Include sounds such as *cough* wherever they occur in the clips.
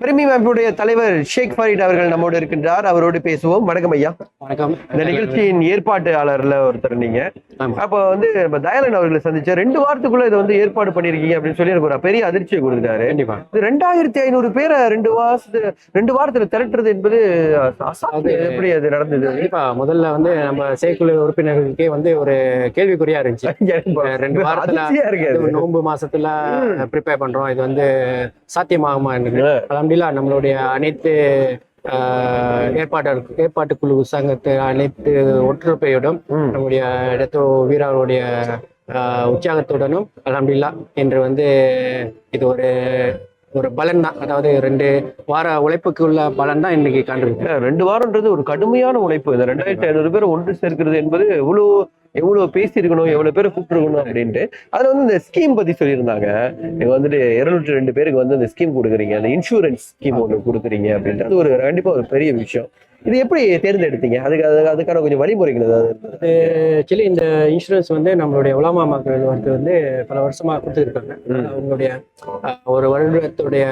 Premium அமைப்புடைய தலைவர் ஷேக் ஃபரீட் அவர்கள் நம்மோடு இருக்கின்றார். அவரோடு பேசுவோம். வணக்கம் ஐயா. வணக்கம். இந்த நிகழ்ச்சியின் ஏற்பாட்டாளர்ல ஒருத்தர் நீங்க. அப்ப வந்து நம்ம தயாளன் அவர்களை சந்திச்ச ரெண்டு வாரத்துக்குள்ள இதை வந்து ஏற்பாடு பண்ணிருக்கீங்க அப்படின்னு சொல்லி எனக்கு ஒரு பெரிய அதிர்ச்சியை கொடுத்துட்டாரு. கண்டிப்பா. இது ரெண்டாயிரத்தி ஐநூறு பேரை ரெண்டு வாரத்து ரெண்டு வாரத்துல திரட்டுறது என்பது எப்படி அது நடந்தது? கண்டிப்பா. முதல்ல வந்து நம்ம செயற்குழு உறுப்பினர்களுக்கே வந்து ஒரு கேள்விக்குறியா இருந்துச்சு. *laughs* ரெண்டு வாரத்துல நோன்பு மாசத்துல ப்ரிப்பேர் பண்றோம். இது வந்து சாத்தியமாகுமா. அலமதுல்லா நம்மளுடைய அனைத்து ஏற்பாட்டாளர் ஏற்பாட்டு குழு சங்கத்து அனைத்து ஒற்றுழைப்பையுடன். நம்முடைய இடத்தோ ஆஹ், உற்சாகத்துடனும் அலமதுல்லா என்று வந்து இது ஒரு ஒரு பலன் தான் அதாவது ரெண்டு வார உழைப்புக்கு உள்ள பலன் தான் இன்னைக்கு காண்றது ரெண்டு வாரம்ன்றது ஒரு கடுமையான உழைப்பு. இந்த ரெண்டாயிரத்தி ஐநூறு பேர் ஒன்று சேர்க்கிறது என்பது எவ்வளவு எவ்வளவு பேசியிருக்கணும் எவ்வளவு பேரை கூப்பிட்டுருக்கணும் அப்படின்ட்டு. அதுல வந்து இந்த ஸ்கீம் பத்தி சொல்லியிருந்தாங்க. நீங்க வந்துட்டு இருநூற்றி ரெண்டு பேருக்கு வந்து அந்த ஸ்கீம் கொடுக்குறீங்க. அந்த இன்சூரன்ஸ் ஸ்கீம் ஒன்று கொடுக்குறீங்க அப்படின்ட்டு அது ஒரு கண்டிப்பா ஒரு பெரிய விஷயம். இது எப்படி தேர்ந்தெடுத்தீங்க? அதுக்கு அது- அதுக்கான கொஞ்சம் வழிமுறைகள் ஏதாவது? ஆக்சுவலி இந்த இன்சூரன்ஸ் வந்து நம்மளுடைய உலாமா மக்கள் வந்து வந்து பல வருஷமா கொடுத்துருக்காங்க. அவங்களுடைய ஒரு வருடத்துடைய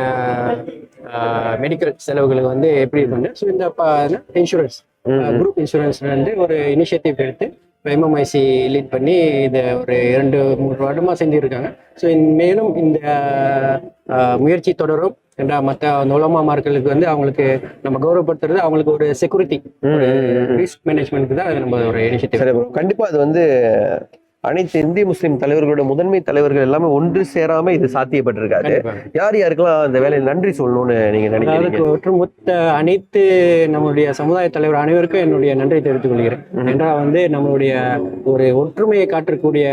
மெடிக்கல் செலவுகளுக்கு வந்து எப்படி இருக்குன்னு ஸோ இந்த இன்சூரன்ஸ். குரூப் இன்சூரன்ஸ் வந்து ஒரு இனிஷியேட்டிவ் எடுத்து எம்எம்ஐசி லீட் பண்ணி இதை ஒரு இரண்டு மூன்று வருடமா செஞ்சுருக்காங்க ஸோ மேலும் இந்த முயற்சி தொடரும் என்ற மற்ற அந்த உலமாமார்களுக்கு வந்து அவங்களுக்கு நம்ம கௌரவப்படுத்துறது அவங்களுக்கு ஒரு செக்யூரிட்டி. ரிஸ்க் மேனேஜ்மெண்ட்க்கு தான் நம்ம ஒரு இனிஷியேட்டிவ் சரி bro. கண்டிப்பா அது வந்து அனைத்து இந்திய முஸ்லிம் தலைவர்களோட முதன்மை தலைவர்கள் எல்லாமே ஒன்று சேராம இது சாத்தியப்பட்டிருக்காது யார் யாருக்கெல்லாம் இந்த வேலையை நன்றி சொல்லணும்னு நீங்க நினைக்கிறீங்க ஒட்டுமொத்த அனைத்து நம்மளுடைய சமுதாய தலைவர் அனைவருக்கும் என்னுடைய நன்றி தெரிவித்துக் கொள்கிறேன். என்றால் வந்து நம்மளுடைய ஒரு ஒற்றுமையை காட்டக்கூடிய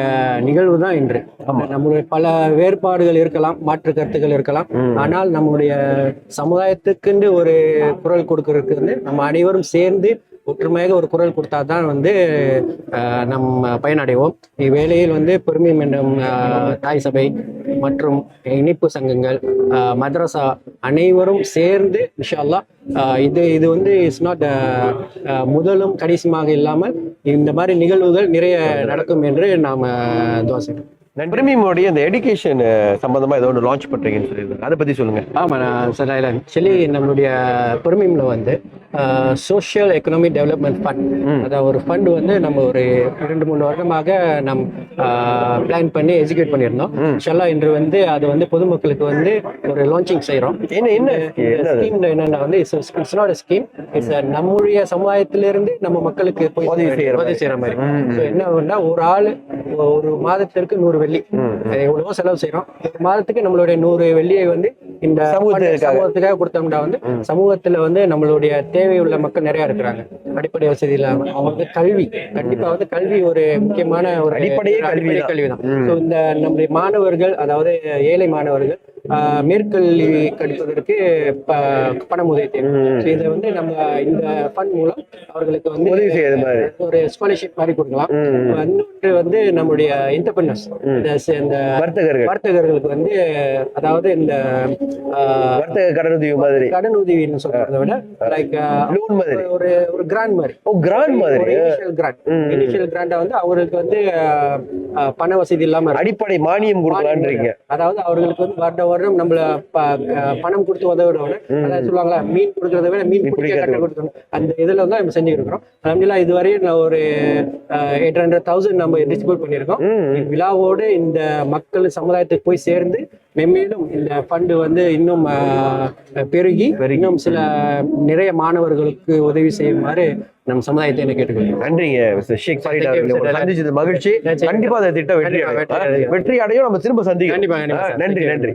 நிகழ்வு தான் இன்று. நம்மளுடைய பல வேறுபாடுகள் இருக்கலாம் மாற்று கருத்துக்கள் இருக்கலாம். ஆனால் நம்மளுடைய சமுதாயத்துக்குன்னு ஒரு குரல் கொடுக்கறதுக்கு வந்து நம்ம அனைவரும் சேர்ந்து ஒற்றுமையாக ஒரு குரல் கொடுத்தா தான் வந்து நம் பயனடைவோம். இவ்வேளையில் வந்து பெருமை மீண்டும் தாய் சபை மற்றும் இனிப்பு சங்கங்கள் மதரசா அனைவரும் சேர்ந்து இன்ஷால்லா இது இது வந்து இஸ் நாட் முதலும் கடைசியுமாக இல்லாமல் இந்த மாதிரி நிகழ்வுகள் நிறைய நடக்கும் என்று நாம் தோசை பிரமியோடைய அந்த எடுகேஷன் சம்பந்தமா ஏதோ ஒன்று லான்ச் பண்றீங்கன்னு சொல்லியிருந்தாங்க. அதை பத்தி சொல்லுங்க. ஆமாம் நான் சொல்ல ஆக்சுவலி நம்மளுடைய பெருமையில் வந்து சோஷியல் எக்கனாமிக் டெவலப்மெண்ட் ஃபண்ட். அதாவது ஒரு ஃபண்ட் வந்து நம்ம ஒரு ரெண்டு மூணு வருடமாக நம் பிளான் பண்ணி எக்ஸிக்யூட் பண்ணியிருந்தோம். இன்ஷால்லா இன்று வந்து அது வந்து பொதுமக்களுக்கு வந்து ஒரு லான்ச்சிங் செய்கிறோம் என்ன என்ன என்னது? ஸ்கீம் என்னன்னா வந்து இட்ஸ் நாட் ஸ்கீம் இட்ஸ் நம்முடைய சமுதாயத்திலிருந்து நம்ம மக்களுக்கு போய் உதவி செய்யற மாதிரி. So என்னன்னா ஒரு ஆள் ஒரு மாதத்திற்கு நூறு வெள்ளி ம். அது எவ்வளவோ செலவு செய்யறோம் மாதத்துக்கு நம்மளுடைய நூறு வெள்ளியை வந்து இந்த சமூகத்துக்காக. கொடுத்தோம்னா வந்து. சமூகத்துல வந்து நம்மளுடைய தேவை உள்ள மக்கள் நிறைய இருக்கிறாங்க அடிப்படை வசதி இல்லாம அவங்களுக்கு கல்வி கண்டிப்பா வந்து கல்வி ஒரு முக்கியமான ஒரு கல்வி அடிப்படை தான். கல்வி தான் இந்த நம்முடைய மாணவர்கள் அதாவது ஏழை மாணவர்கள் மேற்கல்வி கடிப்பதற்கு ப- பணம் உதவி தேவை இதை வந்து நம்ம இந்த ஃபண்ட் மூலம் அவர்களுக்கு வந்து உதவி செய்யறது மாதிரி. ஒரு ஸ்காலர்ஷிப் மாதிரி கொடுக்கலாம். இன்னொன்று வந்து நம்முடைய இன்டர்பிரினர்ஸ். இந்த வர்த்தகர்கள். வர்த்தகர்களுக்கு வந்து அதாவது இந்த வர்த்தக கடனுதவி மாதிரி. கடன் உதவின்னு சொல்றதை விட லைக் லோன் மாதிரி. ஒரு ஒரு கிராண்ட் மாதிரி. ஓ கிராண்ட் மாதிரி. Initial grant. இனிஷியல் கிராண்டா வந்து அவங்களுக்கு வந்து பண வசதி இல்லாம. அடிப்படை மானியம் கொடுக்கலான்றீங்க அதாவது அவர்களுக்கு வந்து வருட வருடம் நம்மள பணம் கொடுத்து உதவிடுவாங்க ம். அதாவது சொல்லுவாங்களா மீன் கொடுக்கறத விட மீன் பிடிக்க. கட்ட கொடுக்கணும் அந்த இதுல வந்து நம்ம செஞ்சுட்டு இருக்கிறோம் அலமதுல்லா இதுவரையும் நான் ஒரு எயிட் ஹண்ட்ரட் தௌசண்ட் நம்ம டிஸ்ட்ரிபியூட் பண்ணியிருக்கோம். விழாவோடு இந்த மக்கள் சமுதாயத்துக்கு போய் சேர்ந்து மென்மேலும் இந்த ஃபண்டு வந்து இன்னும் பெருகி. இன்னும் சில நிறைய மாணவர்களுக்கு உதவி செய்யுமாறு நம் சமுதாயத்தை என்ன கேட்டுக்கொள்கிறேன் நன்றிங்க ஷேக் ஃபரீட் அவர்களே. Mr. சந்திச்சது மகிழ்ச்சி நன்றி. கண்டிப்பா அந்த திட்டம் வெற்றி வெற்றி அடையும். நம்ம திரும்ப sir. நன்றி. நன்றி